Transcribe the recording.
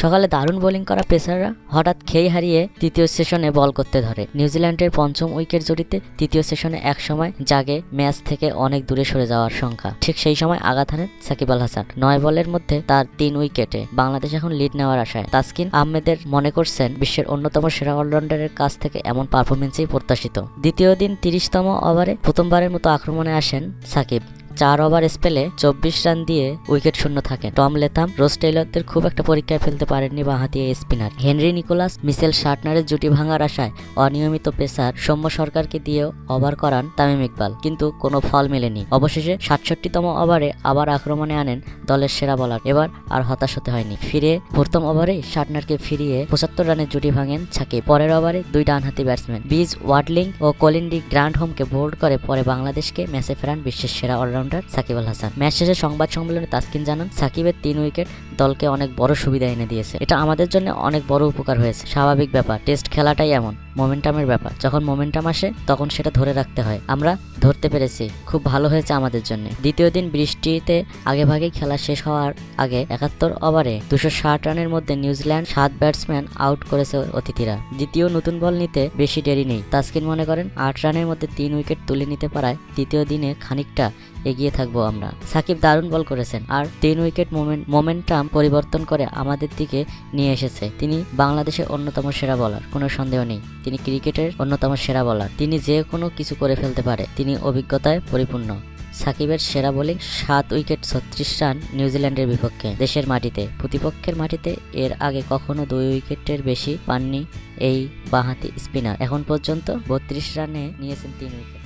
সকালে দারুণ বোলিং করা পেসাররা হঠাৎ খেই হারিয়ে তৃতীয় সেশনে বল করতে ধরে। নিউজিল্যান্ডের পঞ্চম উইকেট জড়িতে তৃতীয় সেশনে এক সময় জাগে ম্যাচ থেকে অনেক দূরে সরে যাওয়ার সংখ্যা। ঠিক সেই সময় আঘাত হানেন সাকিব আল হাসান। নয় বলের মধ্যে তার তিন উইকেটে বাংলাদেশ এখন লিড নেওয়ার আশায়। তাসকিন আহমেদের মনে করছেন, বিশ্বের অন্যতম সেরা অলরাউন্ডারের কাছ থেকে এমন পারফরমেন্সই প্রত্যাশিত। দ্বিতীয় দিন তিরিশতম ওভারে প্রথমবারের মতো আক্রমণে আসেন সাকিব। চার ওভার স্পেলে চব্বিশ রান দিয়ে উইকেট শূন্য থাকেন টম লেথাম রোজ টেইলরদের খুব একটা পরীক্ষায় ফেলতে পারেননি বাঁহাতি এই স্পিনার। হেনরি নিকোলাস মিসেল শার্টনারের জুটি ভাঙার আশায় অনিয়মিত পেসার সৌম্য সরকারকে দিয়েও ওভার করান তামিম ইকবাল, কিন্তু কোনো ফল মেলেনি। অবশেষে সাতষট্টিতম ওভারে আবার আক্রমণে আনেন দলের সেরা বলার। এবার আর হতাশ হতে হয়নি। ফিরে প্রথম ওভারে শার্টনারকে ফিরিয়ে পঁচাত্তর রানের জুটি ভাঙেন সাকিব। পরের ওভারে দুই ডানহাতি ব্যাটসম্যান বিজ ওয়াডলিং ও কলিন্ডি গ্র্যান্ড হোমকে বোল্ড করে পরে বাংলাদেশকে ম্যাচে ফেরান বিশ্বের সেরা অলরাউন্ডার। সাকিব আল হাসান। ম্যাচ শেষে সংবাদ সম্মেলনে তাসকিন জানান, সাকিবের তিন উইকেট দলকে অনেক বড় সুবিধা এনে দিয়েছে। এটা আমাদের জন্য অনেক বড় উপকার হয়েছে। স্বাভাবিক ব্যাপার, টেস্ট খেলাটাই এমন মোমেন্টামের ব্যাপার। যখন মোমেন্টাম আসে, তখন সেটা ধরে রাখতে হয়। আমরা ধরতে পেরেছি, খুব ভালো হয়েছে আমাদের জন্য। দ্বিতীয় দিন বৃষ্টিতে আগেভাগেই খেলা শেষ হওয়ার আগে একাত্তর ওভারে দুশো ষাট রানের মধ্যে নিউজিল্যান্ড সাত ব্যাটসম্যান আউট করেছে অতিথিরা। দ্বিতীয় নতুন বল নিতে বেশি দেরি নেই। তাসকিন মনে করেন, আট রানের মধ্যে তিন উইকেট তুলে নিতে পারায় দ্বিতীয় দিনে খানিকটা এগিয়ে থাকব আমরা। সাকিব দারুণ বল করেছেন আর তিন উইকেট মোমেন্ট মোমেন্টাম পরিবর্তন করে আমাদের দিকে নিয়ে এসেছে। তিনি বাংলাদেশের অন্যতম সেরা বলার কোনো সন্দেহ নেই। তিনি ক্রিকেটের অন্যতম সেরা বলার তিনি যে কোনো কিছু করে ফেলতে পারে। তিনি অভিজ্ঞতায় পরিপূর্ণ। সাকিবের সেরা বোলিং সাত উইকেট, ছত্রিশ রান নিউজিল্যান্ডের বিপক্ষে। দেশের মাটিতে, প্রতিপক্ষের মাটিতে এর আগে কখনো দুই উইকেটের বেশি পাননি এই বাঁহাতি স্পিনার এখন পর্যন্ত বত্রিশ রানে নিয়েছেন তিন উইকেট।